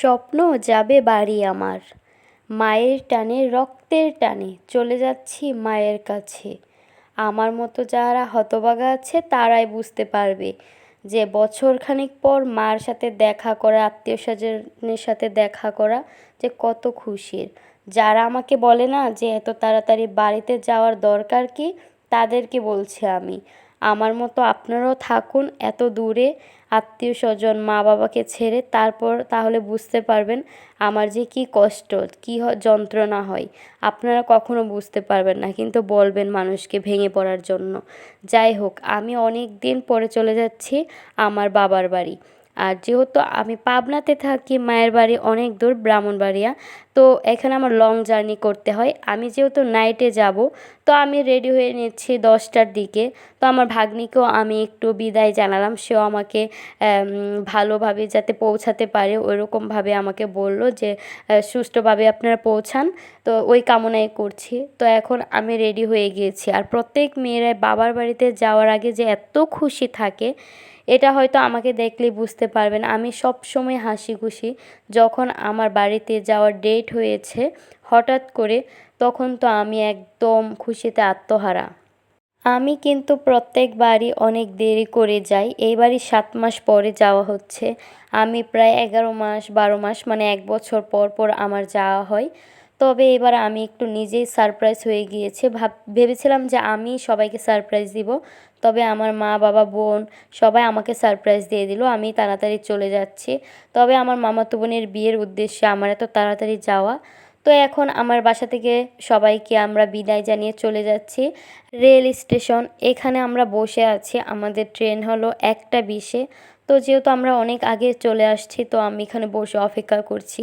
স্বপ্ন যাবে বাড়ি আমার। মায়ের টানে, রক্তের টানে চলে যাচ্ছি মায়ের কাছে। আমার মতো যারা হতবাগা আছে, তারাই বুঝতে পারবে যে বছর খানেক পর মার সাথে দেখা করা আত্মীয় স্বজনের সাথে দেখা করা যে কত খুশির। যারা আমাকে বলে না যে এত তাড়াতাড়ি বাড়িতে যাওয়ার দরকার কি, তাদেরকে বলছি আমি। আমার মতো আপনারাও থাকুন এত দূরে, আত্মীয় স্বজন, মা বাবাকে ছেড়ে তারপর তাহলে বুঝতে পারবেন আমার যে কী কষ্ট, কী যন্ত্রণা হয়। আপনারা কখনো বুঝতে পারবেন না, কিন্তু বলবেন মানুষকে ভেঙে পড়ার জন্য। যাই হোক, আমি অনেক দিন পরে চলে যাচ্ছি আমার বাবার বাড়ি। আর যেহেতু আমি পাবনাতে থাকি, মায়ের বাড়ি অনেক দূর, ব্রাহ্মণবাড়িয়া তো এখানে আমার লং জার্নি করতে হয়। আমি যেহেতু নাইটে যাব, তো আমি রেডি হয়ে নিচ্ছি দশটার দিকে। তো আমার ভাগ্নিকেও আমি একটু বিদায় জানালাম। সেও আমাকে ভালোভাবে যাতে পৌঁছাতে পারে ওইরকমভাবে আমাকে বলল যে সুষ্ঠুভাবে আপনারা পৌঁছান। তো ওই কামনাই করছি। তো এখন আমি রেডি হয়ে গিয়েছি। আর প্রত্যেক মেয়েরাই বাবার বাড়িতে যাওয়ার আগে যে এত খুশি থাকে, এটা হয়তো আমাকে দেখলে বুঝতে পারবেন। আমি সব সময় হাসি খুশি যখন আমার বাড়িতে যাওয়ার ডেট হয়েছে। হঠাৎ করে তখন তো আমি একদম খুশিতে আত্মহারা। আমি কিন্তু প্রত্যেকবারই অনেক দেরি করে যাই। এইবারই সাত মাস পরে যাওয়া হচ্ছে। আমি প্রায় এগারো মাস, বারো মাস মানে এক বছর পর পর আমার যাওয়া হয়। তবে এবার আমি একটু নিজেই সারপ্রাইজ হয়ে গিয়েছে। ভাব, ভেবেছিলাম যে আমি সবাইকে সারপ্রাইজ দিব। তবে আমার মা, বাবা, বোন সবাই আমাকে সারপ্রাইজ দিয়ে দিল। আমি তাড়াতাড়ি চলে যাচ্ছি। তবে আমার মামাতো বোনের বিয়ের উদ্দেশ্যে আমার এত তাড়াতাড়ি যাওয়া। তো এখন আমার বাসা থেকে সবাইকে আমরা বিদায় জানিয়ে চলে যাচ্ছি রেল স্টেশন। এখানে আমরা বসে আছি। আমাদের ট্রেন হলো একটা বিশে। তো যেহেতু আমরা অনেক আগে চলে আসছি, তো আমি এখানে বসে অপেক্ষা করছি।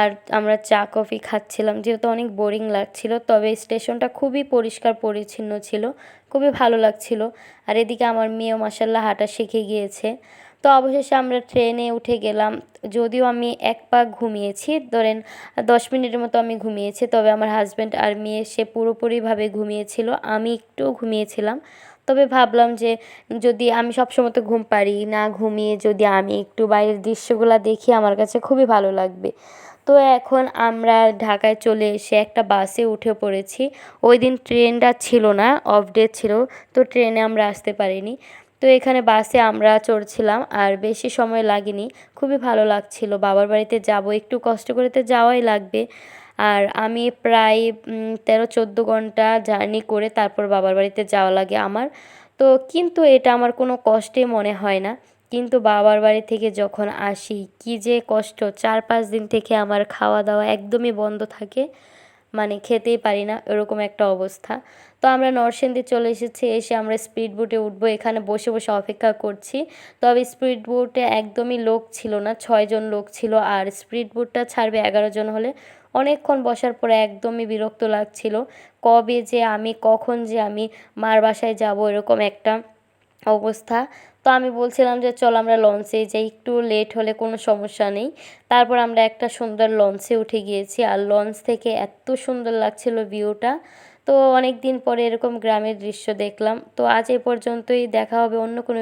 আর আমরা চা, কফি খাচ্ছিলাম, যেহেতু অনেক বোরিং লাগছিল, তবে স্টেশনটা খুবই পরিষ্কার পরিচ্ছন্ন ছিল, খুবই ভালো লাগছিল। আর এদিকে আমার মেয়েও মাসাল্লাহ হাঁটা শিখে গিয়েছে। তো অবশেষে আমরা ট্রেনে উঠে গেলাম, যদিও আমি এক পাক ঘুমিয়েছি, ধরেন দশ মিনিটের মতো আমি ঘুমিয়েছি, তবে আমার হাজব্যান্ড আর মেয়ে সে পুরোপুরিভাবে ঘুমিয়েছিল, আমি একটু ঘুমিয়েছিলাম। তবে ভাবলাম যে যদি আমি সবসময় তো ঘুম পারি না ঘুমিয়ে যদি আমি একটু বাইরের দৃশ্যগুলো দেখি আমার কাছে খুবই ভালো লাগবে। তো এখন আমরা ঢাকায় চলে এসে একটা বাসে উঠে পড়েছি। ওই দিন ট্রেনটা ছিল না অফ ডে ছিল, তো ট্রেনে আমরা আসতে পারিনি। তো এখানে বাসে আমরা চড়ছিলাম আর বেশি সময় লাগেনি। খুবই ভালো লাগছিল। বাবার বাড়িতে যাব, একটু কষ্ট করে তো যাওয়াই লাগবে। আর আমি প্রায় তেরো, চোদ্দ ঘণ্টা জার্নি করে তারপর বাবার বাড়িতে যাওয়া লাগে আমার। তো কিন্তু এটা আমার কোনো কষ্টে মনে হয় না। কিন্তু বাবার বাড়ি থেকে যখন আসি, কী যে কষ্ট, চার, পাঁচ দিন থেকে আমার খাওয়া দাওয়া একদমই বন্ধ থাকে। মানে খেতেই পারি না, এরকম একটা অবস্থা। তো আমরা নরসিংদী চলে এসেছি, এসে আমরা স্পিড বোটে উঠবো, এখানে বসে বসে অপেক্ষা করছি। তবে স্পিড বোটে একদমই লোক ছিল না, ছয়জন লোক ছিল, আর স্পিড বোটটা ছাড়বে এগারো জন হলে। অনেকক্ষণ বসার পরে একদমই বিরক্ত লাগছিল। কবে যে আমি, কখন যে আমি মার বাসায় যাব এরকম একটা অবস্থা। তো আমি বলছিলাম যে, চল আমরা লঞ্চে যাই, একটু লেট হলে কোনো সমস্যা নেই। তারপর আমরা একটা সুন্দর লঞ্চে উঠে গিয়েছি আর লঞ্চ থেকে এত সুন্দর লাগছিল ভিউটা। তো অনেক দিন পরে এরকম গ্রামের দৃশ্য দেখলাম। তো আজ এ পর্যন্তই, দেখা হবে অন্য কোনো